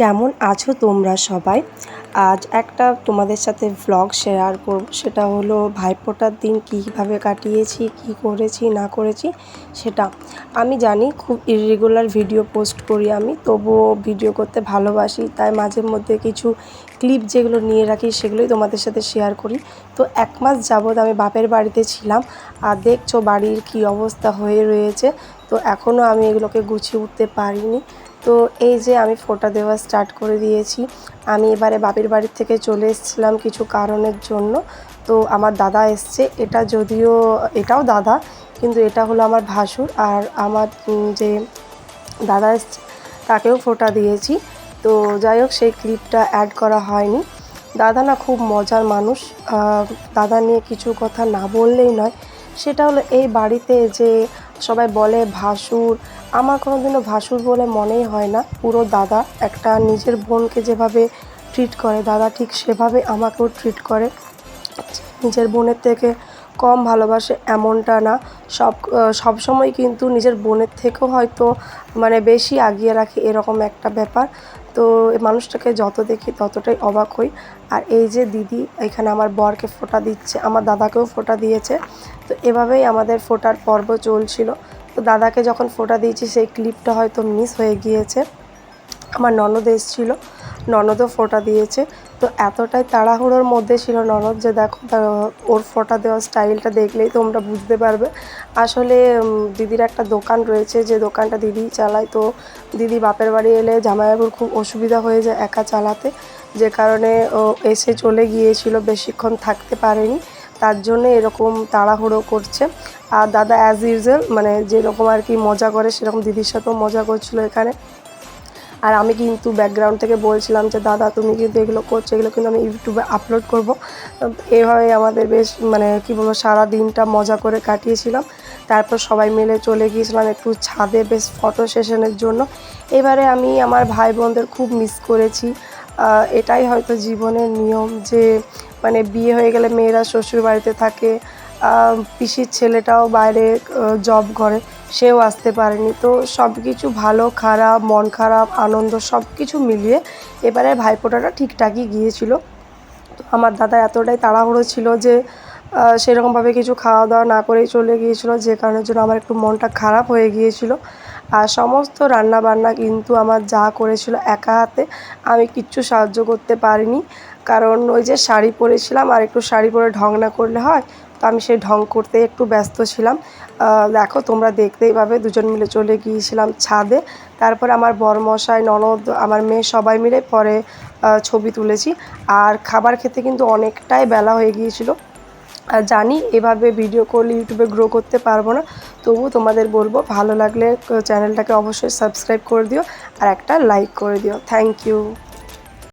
কেমন আছো তোমরা সবাই? আজ একটা তোমাদের সাথে ভ্লগ শেয়ার করব। সেটা হলো ভাইফোঁটার দিন কীভাবে কাটিয়েছি, কি করেছি, না করেছি, সেটা। আমি জানি খুব ইরেগুলার ভিডিও পোস্ট করি আমি, তবুও ভিডিও করতে ভালোবাসি। তাই মাঝে মধ্যে কিছু ক্লিপ যেগুলো নিয়ে রাখি, সেগুলোই তোমাদের সাথে শেয়ার করি। তো এক মাস যাবৎ আমি বাপের বাড়িতে ছিলাম, আর দেখছ বাড়ির কি অবস্থা হয়ে রয়েছে। তো এখনও আমি এগুলোকে গুছিয়ে উঠতে পারিনি। তো এই যে আমি ফোটা দেওয়া স্টার্ট করে দিয়েছি। আমি এবারে বাপের বাড়ির থেকে চলে এসেছিলাম কিছু কারণের জন্য। তো আমার দাদা এসছে। এটা যদিও, এটাও দাদা, কিন্তু এটা হলো আমার ভাসুর আর আমার যে দাদা এসছে, তাকেও ফোটা দিয়েছি। তো যাই হোক, সেই ক্লিপটা অ্যাড করা হয়নি। দাদা না খুব মজার মানুষ। দাদা নিয়ে কিছু কথা না বললেই নয়। সেটা হলো এই বাড়িতে যে সবাই বলে ভাসুর আমার কোনোদিনও ভাসুর বলে মনেই হয় না। পুরো দাদা একটা নিজের বোনকে যেভাবে ট্রিট করে, দাদা ঠিক সেভাবে আমাকেও ট্রিট করে। নিজের বোনের থেকে কম ভালোবাসে এমনটা না। সব সব সময় কিন্তু নিজের বোনের থেকেও হয়তো মানে বেশি আগিয়ে রাখে এরকম একটা ব্যাপার। তো মানুষটাকে যত দেখি ততটাই অবাক হই। আর এই যে দিদি এখানে আমার বরকে ফোঁটা দিচ্ছে, আমার দাদাকেও ফোঁটা দিয়েছে। তো এভাবেই আমাদের ফোটার পর্ব চলছিল। তো দাদাকে যখন ফোঁটা দিয়েছি, সেই ক্লিপটা হয়তো মিস হয়ে গিয়েছে। আমার ননদ এসেছিল, ননদও ফোঁটা দিয়েছে। তো এতটাই তাড়াহুড়োর মধ্যে ছিল ননদ যে, দেখো ওর ফোঁটা দেওয়ার স্টাইলটা দেখলেই তোমরা বুঝতে পারবে। আসলে দিদির একটা দোকান রয়েছে, যে দোকানটা দিদি চালায়। তো দিদি বাপের বাড়ি এলে জামাইবাবুর খুব অসুবিধা হয়ে যায় একা চালাতে। যে কারণে ও এসে চলে গিয়েছিল, বেশিক্ষণ থাকতে পারেনি। তার জন্য এরকম তাড়াহুড়ো করছে। আর দাদা অ্যাজ ইউজুয়াল মানে যেরকম আর কি মজা করে, সেরকম দিদির সাথেও মজা করছিল এখানে। আর আমি কিন্তু ব্যাকগ্রাউন্ড থেকে বলছিলাম যে, দাদা, তুমি কিন্তু এগুলো করছ, এগুলো কিন্তু আমি ইউটিউবে আপলোড করব। এভাবে আমাদের বেশ মানে কি বলব সারা দিনটা মজা করে কাটিয়েছিলাম। তারপর সবাই মিলে চলে গিয়েছিলাম একটু ছাদে বেশ ফটো সেশনের জন্য। এবারে আমি আমার ভাই বোনদের খুব মিস করেছি। এটাই হয়তো জীবনের নিয়ম যে মানে বিয়ে হয়ে গেলে মেয়েরা শ্বশুর বাড়িতে থাকে পিসির ছেলেটাও বাইরে জব করে, সেও আসতে পারেনি। তো সব কিছু ভালো, খারাপ, মন খারাপ, আনন্দ সব কিছু মিলিয়ে এবারে ভাইফোঁটাটা ঠিকঠাকই গিয়েছিল। তো আমার দাদা এতটাই তাড়াহুড়ো ছিল যে সেরকমভাবে কিছু খাওয়া দাওয়া না করেই চলে গিয়েছিল, যে কারণের জন্য আমার একটু মনটা খারাপ হয়ে গিয়েছিল। আর সমস্ত রান্না বান্না কিন্তু আমার যা করেছিল একা হাতে, আমি কিচ্ছু সাহায্য করতে পারিনি। কারণ ওই যে শাড়ি পরেছিলাম, আর একটু শাড়ি পরে ঢং না করলে হয় তো আমি সেই ঢং করতে একটু ব্যস্ত ছিলাম। দেখো তোমরা দেখতেই পাবে, দুজন মিলে চলে গিয়েছিলাম ছাদে। তারপর আমার বরমশাই, ননদ, আমার মেয়ে সবাই মিলে পরে ছবি তুলেছি। আর খাবার খেতে কিন্তু অনেকটাই বেলা হয়ে গিয়েছিল। জানি এভাবে ভিডিও করলে ইউটিউবে গ্রো করতে পারব না তবু তোমাদের বলব, ভালো লাগলে চ্যানেলটাকে অবশ্যই সাবস্ক্রাইব করে দিও আর একটা লাইক করে দিও। Thank you.